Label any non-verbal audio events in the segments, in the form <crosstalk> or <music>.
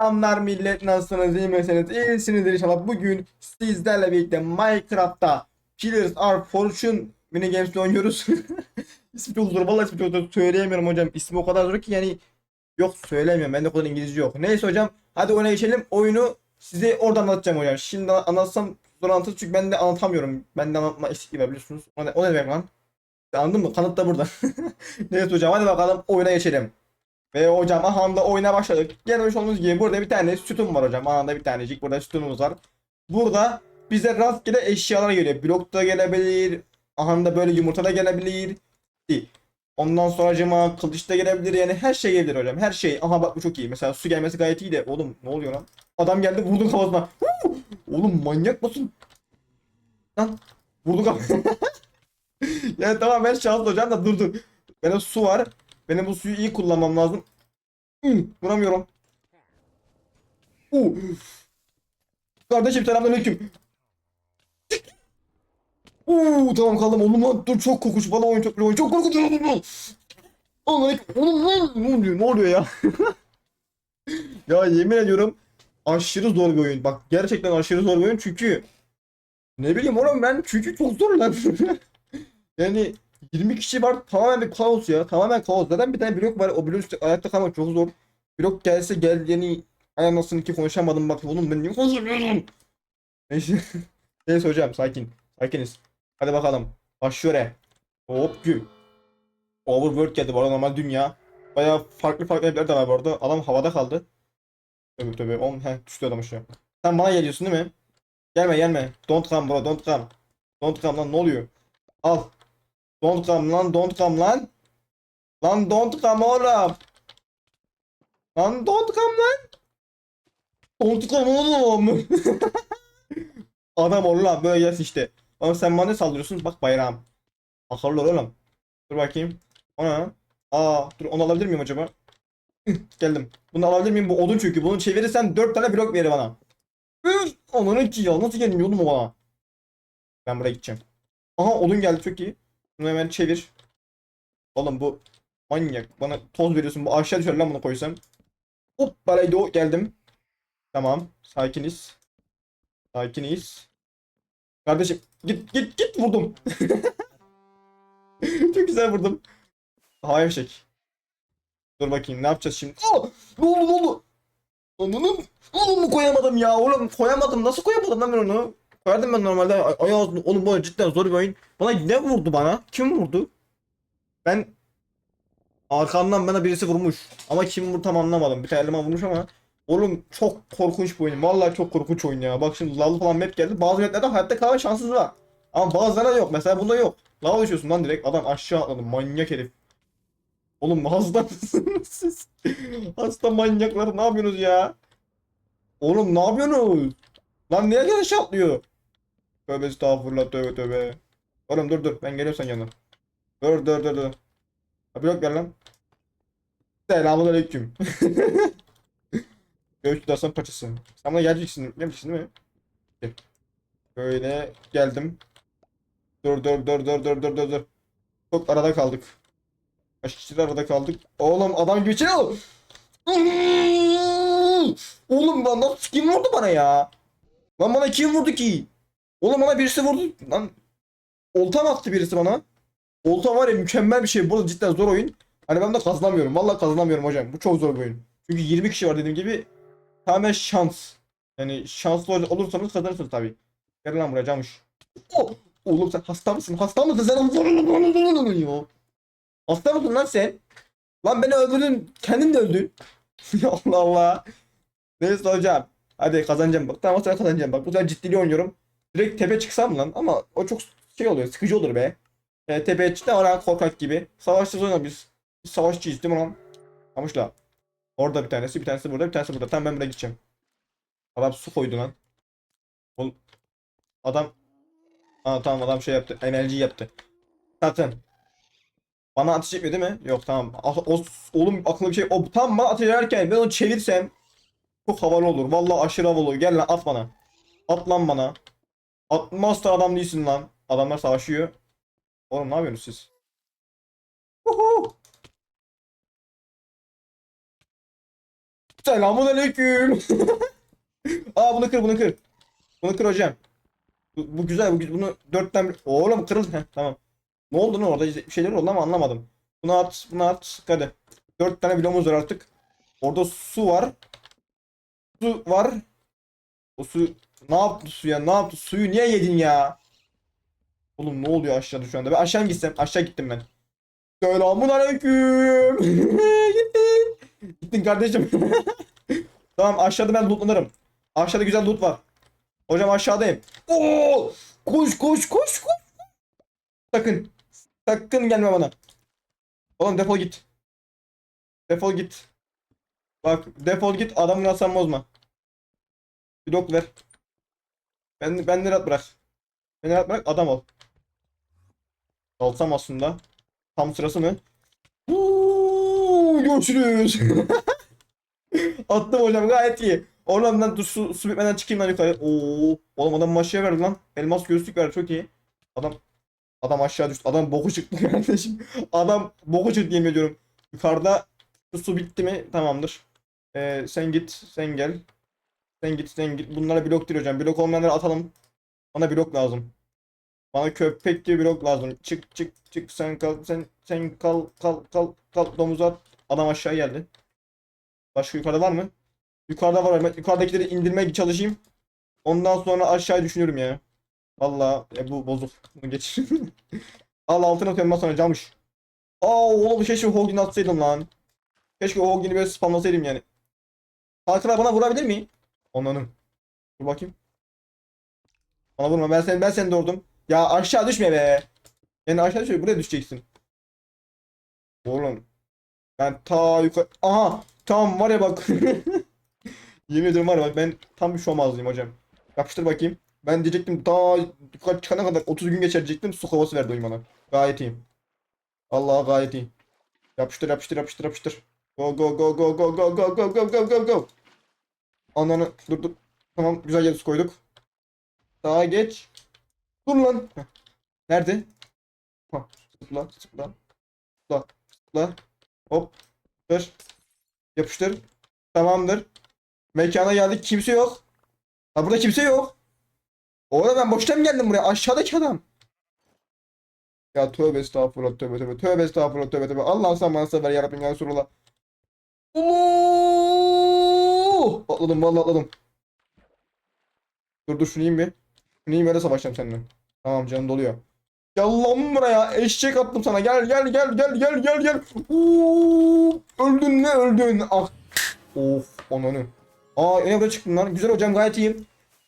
Selamlar millet nasılsınız iyi misiniz? İyisinizdir inşallah. Bugün sizlerle birlikte Minecraft'ta Killers Are Fortune mini games'te oynuyoruz. <laughs> ismi çok zor. Vallahi ismi çok zor. Söyleyemiyorum hocam. İsmi o kadar zor ki yani yok söylemiyorum. Bende o kadar İngilizce yok. Neyse hocam. Hadi oyuna geçelim. Oyunu size oradan anlatacağım hocam. Şimdi anlatsam zor anlatır çünkü ben de anlatamıyorum. Ben de anlatma eksikliği var biliyorsunuz. O ne, o ne demek lan? Anladın mı? Kanıt da burada. <laughs> Neyse hocam hadi bakalım oyuna geçelim. Ve hocam ahanda oyuna başladık. Gelmiş olduğunuz gibi burada bir tane sütun var hocam. Ahanda bir tanecik burada sütunumuz var. Burada bize rastgele eşyalar geliyor. Blok da gelebilir. Ahanda böyle yumurta da gelebilir. Ondan sonra cama kılıç da gelebilir yani her şey gelebilir hocam. Her şey. Aha bak bu çok iyi. Mesela su gelmesi gayet iyi de. Oğlum ne oluyor lan? Adam geldi vurdu kafasına. Oğlum manyak mısın? Lan vurdu kafasına. <laughs> yani tamam ben şanslı hocam da durdu. Benim su var. Benim bu suyu iyi kullanmam lazım. Hı, vuramıyorum. Uh. Kardeşim selamünaleyküm. Uuu tamam kaldım oğlum lan dur çok kokuş bana oyun çok oyun çok korkutucu oğlum. Oğlum oğlum ne oluyor ne oluyor ya? <laughs> ya yemin ediyorum aşırı zor bir oyun. Bak gerçekten aşırı zor bir oyun çünkü ne bileyim oğlum ben çünkü çok zor lan. <laughs> yani 20 kişi var tamamen bir kaos ya. Tamamen kaos. Zaten bir tane blok var. O blok üstü ayakta kalmak çok zor. Blok gelse gel yani ayağımlasın ki konuşamadım bak oğlum ben niye konuşamıyorum. Neyse. <laughs> Neyse hocam sakin. Sakiniz. Hadi bakalım. Başlıyor he. Hop güm. Overworld geldi bu arada normal dünya. Baya farklı farklı evler de var bu arada. Adam havada kaldı. Tövbe tövbe. Oğlum he düştü adam aşağı. Sen bana geliyorsun değil mi? Gelme gelme. Don't come bro don't come. Don't come lan ne oluyor? Al. Don't come lan don't come lan. Lan don't come oğlum. Lan don't come lan. Don't come oğlum. <laughs> Adam ol lan böyle gelsin işte. Ama sen bana ne saldırıyorsun? Bak bayrağım. Akıllı oğlum. Dur bakayım. Ona. Aa dur onu alabilir miyim acaba? <laughs> Geldim. Bunu alabilir miyim? Bu odun çünkü. Bunu çevirirsen 4 tane blok verir bana. Onun ki ya. Nasıl gelmiyor oğlum o bana? Ben buraya gideceğim. Aha odun geldi çok iyi. Bunu hemen çevir. Oğlum bu manyak. Bana toz veriyorsun. Bu aşağı düşer lan bunu koysam. Hop balaydo geldim. Tamam. Sakiniz. Sakiniz. Kardeşim git git git vurdum. <laughs> Çok güzel vurdum. Havaya fişek. Dur bakayım ne yapacağız şimdi? Aa! Ne oldu ne oldu? Ananım. Mu koyamadım ya oğlum koyamadım. Nasıl koyamadım ben onu? Koyardım ben normalde. Ay, ayağı oğlum bu cidden zor bir oyun. Bana ne vurdu bana? Kim vurdu? Ben arkamdan bana birisi vurmuş. Ama kim vurdu tam anlamadım. Bir tane vurmuş ama Oğlum çok korkunç bir oyun. Vallahi çok korkunç oyun ya. Bak şimdi lavlı falan map geldi. Bazı maplerde hayatta kalma şanssız var. Ama bazılarında yok. Mesela bunda yok. Lava düşüyorsun lan direkt. Adam aşağı atladı. Manyak herif. Oğlum hasta mısınız <laughs> siz? Hasta manyaklar ne yapıyorsunuz ya? Oğlum ne yapıyorsunuz? Lan niye gel aşağı atlıyor? Tövbe estağfurullah tövbe tövbe. Oğlum dur dur ben geliyorum sen yanına. Dur dur dur dur. Ha blok gel lan. Selamun aleyküm. <laughs> Göğüs dastan paçası. Sen bana geleceksin. Geleceksin değil mi? Böyle geldim. Dur dur dur dur dur dur dur dur. Çok arada kaldık. Kaç kişiler arada kaldık. Oğlum adam gibi ol. Oğlum lan nasıl kim vurdu bana ya? Lan bana kim vurdu ki? Oğlum bana birisi vurdu. Lan olta attı birisi bana? Olta var ya mükemmel bir şey. Burada cidden zor oyun. Hani ben de kazanamıyorum. Vallahi kazanamıyorum hocam. Bu çok zor bir oyun. Çünkü 20 kişi var dediğim gibi. Tamamen şans. Yani şanslı ol- olursanız kazanırsınız tabii. Gel lan buraya camış. Oh! Oğlum sen hasta mısın? Hasta mısın sen? <laughs> Hasta mısın lan sen? Lan beni öldürdün. Kendin de öldün. <laughs> Allah Allah. Neyse hocam. Hadi kazanacağım bak. Tamam sen kazanacağım bak. Bu sefer ciddili oynuyorum. Direkt tepe çıksam lan ama o çok şey oluyor. Sıkıcı olur be. E, tepeye çıktı ama korkak gibi. Savaşçıyız oyna biz. Biz savaşçıyız değil mi lan? Kamışla. Orada bir tanesi, bir tanesi burada, bir tanesi burada. Tamam ben buraya gideceğim. Adam su koydu lan. Oğlum adam Aa tamam adam şey yaptı. Enerji yaptı. Zaten. Bana ateş etmiyor değil mi? Yok tamam. Ah, O, oğlum aklımda bir şey. O tam bana ateş ederken ben onu çevirsem çok havalı olur. Vallahi aşırı havalı olur. Gel lan at bana. At lan bana. Atmazsa adam değilsin lan. Adamlar savaşıyor. Oğlum ne yapıyorsunuz siz? Uhu. Selamun. <laughs> Aa bunu kır bunu kır. Bunu kır hocam. Bu, bu güzel. Bu, bunu dörtten bir... Oğlum kırıldı. Heh, tamam. Ne oldu lan orada? Bir şeyler oldu ama anlamadım. Bunu at. Bunu at. Hadi. Dört tane bloğumuz var artık. Orada su var. Su var. O su... Ne yaptı suya? Ne yaptı? Suyu niye yedin ya? Oğlum ne oluyor aşağıda şu anda? Ben aşağı mı gitsem? Aşağı gittim ben. Selamun aleyküm. <laughs> Gittin. Gittin kardeşim. <laughs> tamam aşağıda ben lootlanırım. Aşağıda güzel loot var. Hocam aşağıdayım. Oo! Koş koş koş koş. Sakın. Sakın gelme bana. Oğlum defol git. Defol git. Bak defol git adamın aslan bozma. Blok ver. Ben, beni rahat bırak. Beni rahat bırak adam ol. Alsam aslında. Tam sırası mı? Uuu, görüşürüz. <laughs> Attım hocam gayet iyi. Oradan ben dur su, su bitmeden çıkayım lan yukarı. Oo, oğlum adam aşağıya verdi lan. Elmas gözlük verdi çok iyi. Adam adam aşağı düştü. Adam boku çıktı <laughs> kardeşim. Adam boku çıktı yemin ediyorum. Yukarıda su bitti mi? Tamamdır. Ee, sen git, sen gel. Sen git, sen git. Bunlara blok değil hocam. Blok olmayanları atalım. Bana blok lazım. Bana köpek gibi blok lazım. Çık çık çık sen kal sen sen kal kal kal kal domuz at. Adam aşağı geldi. Başka yukarıda var mı? Yukarıda var. Ben yukarıdakileri indirmeye çalışayım. Ondan sonra aşağı düşünüyorum ya. Vallahi e, bu bozuk. Bunu geç. <laughs> Al altına atıyorum sonra camış. Aa oğlum keşke Hoggin atsaydım lan. Keşke o Hoggin'i böyle spamlasaydım yani. Hakan bana vurabilir mi? Onların. Dur bakayım. Bana vurma ben seni ben seni doğurdum. Ya aşağı düşme be. Yani aşağı düşme buraya düşeceksin. Oğlum. Ben ta yukarı. Aha. Tamam var ya bak. Yemin ediyorum var ya bak ben tam bir şomazlıyım hocam. Yapıştır bakayım. Ben diyecektim ta yukarı çıkana kadar 30 gün geçer diyecektim. Su kovası verdi oyun bana. Gayet iyiyim. Allah gayet iyi. Yapıştır yapıştır yapıştır yapıştır. Go go go go go go go go go go go. Ananı dur dur. Tamam güzel su koyduk. Daha geç. Dur lan. Nerede? Zıpla, zıpla. Zıpla, zıpla. Hop. Dur. Yapıştır. Tamamdır. Mekana geldik. Kimse yok. Ha burada kimse yok. Oğlum ben boştan mı geldim buraya? Aşağıdaki adam. Ya tövbe estağfurullah tövbe tövbe tövbe estağfurullah tövbe tövbe. Allah sen bana sever ya Rabbim ya Resulullah. Atladım vallahi atladım. Dur dur şunu yiyeyim bir. Şunu yiyeyim öyle savaşacağım seninle. Tamam canım doluyor. Gel lan buraya eşek attım sana gel gel gel gel gel gel gel. Öldün mü öldün. Ah. Of ananı. Aa en buraya çıktım lan. Güzel hocam gayet iyiyim.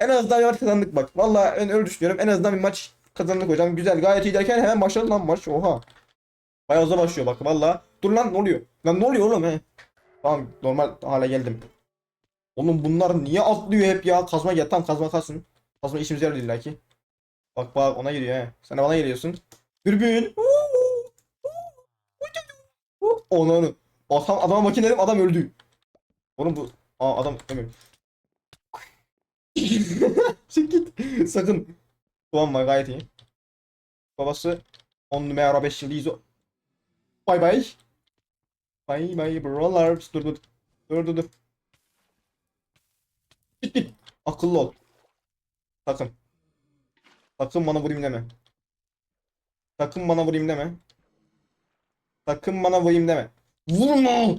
En azından bir maç kazandık bak. Vallahi ben öyle düşünüyorum. En azından bir maç kazandık hocam. Güzel gayet iyi derken hemen başladı lan maç. Oha. Bayağı hızlı başlıyor bak valla. Dur lan ne oluyor? Lan ne oluyor oğlum he? Tamam normal hale geldim. Oğlum bunlar niye atlıyor hep ya? Kazma gel tam kazma kalsın. Kazma işimize yarar illa ki. Bak bak ona geliyor he. Sen de bana geliyorsun. Dürbün. Onu onu. Adam, adama makinelerim adam öldü. Oğlum bu. Aa adam demiyorum. <laughs> Çık git. Sakın. Var gayet iyi. Babası 10 numara 5 yıldız. Bay bay. Bay bay brolar. Dur dur. Dur dur dur. Git git. Akıllı ol. Sakın. Sakın bana vurayım deme. Sakın bana vurayım deme. Sakın bana vurayım deme. Vurma.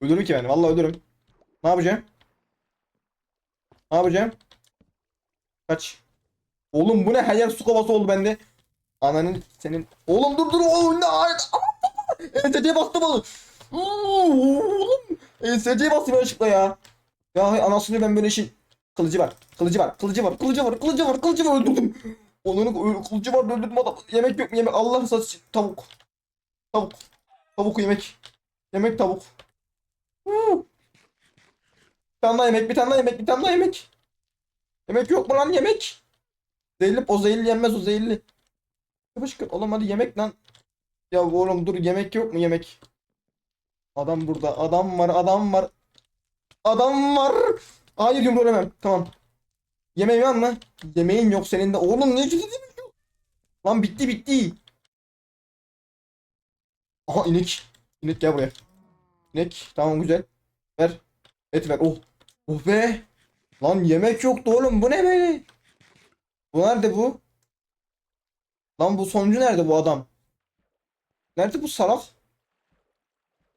Ölürüm ki ben. Vallahi ölürüm. Ne yapacağım? Ne yapacağım? Kaç. Oğlum bu ne? Her yer su kovası oldu bende. Ananın senin. Oğlum dur dur oğlum ne? ESC'ye bastım oğlum. Oğlum. ESC'ye bastım yanlışlıkla ya. Ya hay anasını ben böyle işin. Kılıcı var. Kılıcı var. Kılıcı var. Kılıcı var. Kılıcı var. Kılıcı var. Öldürdüm. Onun kılıcı var. Öldürdüm adam. Yemek yok mu? Yemek. Allah için. Tavuk. Tavuk. Tavuk yemek. Yemek tavuk. Bir tane daha yemek. Bir tane daha yemek. Bir tane daha yemek. Yemek yok mu lan yemek? Zehirli. O zehirli yenmez o zehirli. Yapışkın. Oğlum hadi yemek lan. Ya oğlum dur yemek yok mu yemek? Adam burada. Adam var. Adam var. Adam var. Hayır yumruğu yemem. Tamam. Yemeğin var mı? Yemeğin yok senin de. Oğlum ne ciddi. Lan bitti bitti. Aha inek. İnek gel buraya. İnek. Tamam güzel. Ver. Et ver. Oh. Oh be. Lan yemek yoktu oğlum. Bu ne böyle? Bu nerede bu? Lan bu sonuncu nerede bu adam? Nerede bu salak?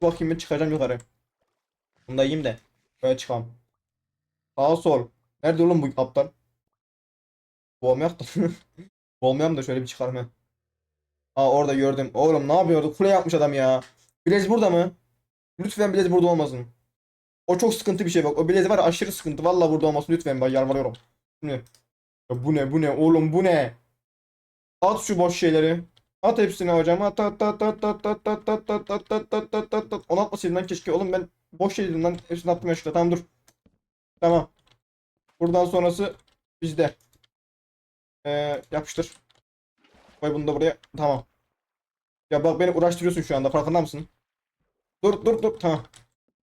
Bakayım ben çıkacağım yukarı. Bunu da yiyeyim de. Böyle çıkalım. Sağ sol. Nerede oğlum bu aptal? Boğmayak da. Boğmayalım da şöyle bir çıkarım he. Aa orada gördüm. Oğlum ne yapıyordu? Kule yapmış adam ya. Blaze burada mı? Lütfen Blaze burada olmasın. O çok sıkıntı bir şey bak. O Blaze var aşırı sıkıntı. Vallahi burada olmasın lütfen bak yalvarıyorum. Bu ne? Ya bu ne bu ne oğlum bu ne? At şu boş şeyleri. At hepsini hocam. At at at at at at at at at at at at at at at Onu atmasaydım lan keşke. Oğlum ben boş şey lan. Hepsini attım ya şurada. Tamam dur. Tamam. Buradan sonrası bizde. Ee, yapıştır. Koy bunu da buraya. Tamam. Ya bak beni uğraştırıyorsun şu anda. Farkında mısın? Dur dur dur. Tamam.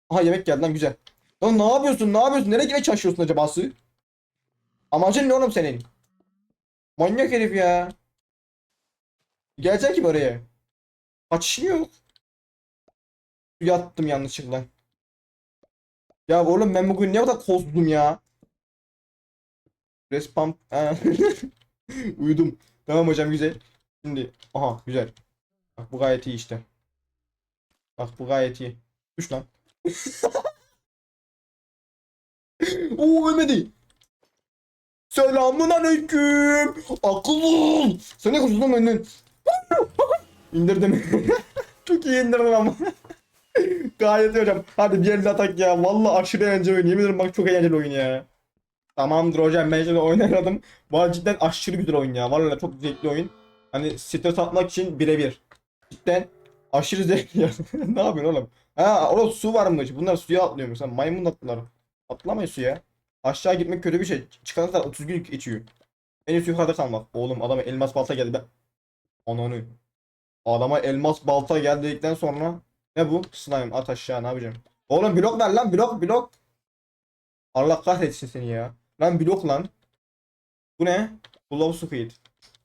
Aha yemek geldi lan güzel. Lan ne yapıyorsun? Ne yapıyorsun? Nereye gitmeye çalışıyorsun acaba Sı? Amacın ne oğlum senin? Manyak herif ya. Gelecek ki buraya. Kaçışın yok. Yattım yanlışlıkla. Ya oğlum ben bugün ne kadar kozdum ya. Respam. <laughs> Uyudum. Tamam hocam güzel. Şimdi aha güzel. Bak bu gayet iyi işte. Bak bu gayet iyi. Düş lan. <laughs> Oo ölmedi. Selamun aleyküm. Akıllı ol. Sen ne lan benden? İndirdim. <laughs> Çok iyi indirdim ama. Gayet iyi hocam. Hadi bir elde atak ya. Vallahi aşırı eğlenceli oyun. Yemin ederim bak çok eğlenceli oyun ya. Tamamdır hocam ben şimdi oynadım. Bu cidden aşırı güzel oyun ya. Vallahi çok zevkli oyun. Hani stres atmak için birebir. Cidden aşırı zevkli. <laughs> ne yapıyorsun oğlum? Ha orada su varmış. Bunlar suya atlıyormuş. Sen maymun attılar. Atlamayın suya. Aşağı gitmek kötü bir şey. Çıkana kadar 30 gün içiyor. En iyisi yukarıda kalmak. Oğlum adama elmas balta geldi ben. Ananı. Adama elmas balta geldi dedikten sonra ne bu? Slime at aşağı ne yapacağım? Oğlum blok ver lan blok blok. Allah kahretsin seni ya. Lan blok lan. Bu ne? Blow speed.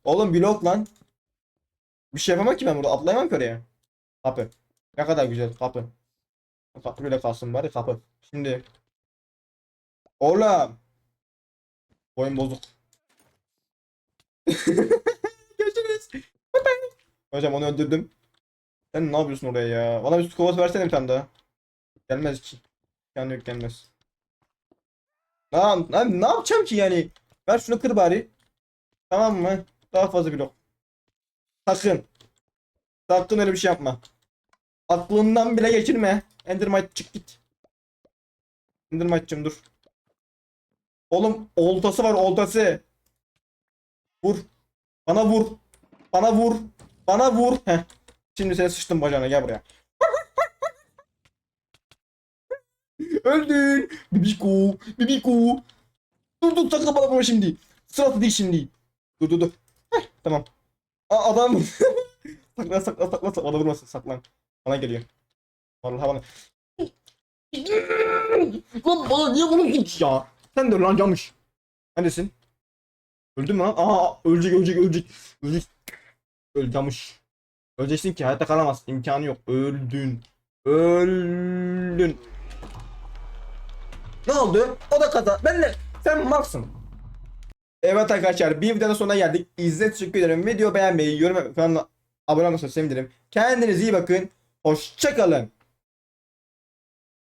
Oğlum blok lan. Bir şey yapamam ki ben burada atlayamam ki oraya. Kapı. Ne kadar güzel kapı. Kapı böyle kalsın bari kapı. Şimdi. Oğlum. Oyun bozuk. <laughs> Görüşürüz. Bye bye. Hocam onu öldürdüm. Sen ne yapıyorsun oraya ya? Bana bir kovası versene bir tane daha. Gelmez ki. Yani yok gelmez. Lan, lan ne yapacağım ki yani? Ver şunu kır bari. Tamam mı? Daha fazla blok. Sakın. Sakın öyle bir şey yapma. Aklından bile geçirme. Endermite çık git. Endermite'cim dur. Oğlum oltası var oltası. Vur. Bana vur. Bana vur. Bana vur. Heh. Şimdi seni sıçtım bacağına gel buraya. Öldün. Bibiko. Bibiko. Dur dur sakla bana bunu şimdi. Sırası değil şimdi. Dur dur dur. Heh, tamam. Aa, adam. <laughs> saklan saklan saklan saklan. Bana vurmasın saklan. Bana geliyor. Vallahi bana. Lan bana niye vuruyorsun ki ya? Sen de lan camış. Neredesin? Öldün mü lan? Aa ölecek ölecek ölecek. Ölecek. Öl camış. Öleceksin ki hayatta kalamaz. İmkanı yok. Öldün. Öldün. Ne oldu? O da kaza. Ben de sen varsın. Evet arkadaşlar bir videonun sonuna geldik. İzlediğiniz için teşekkür ederim. Video beğenmeyi, yorum yapmayı, kanala abone olmayı sevinirim. Kendinize iyi bakın. Hoşçakalın.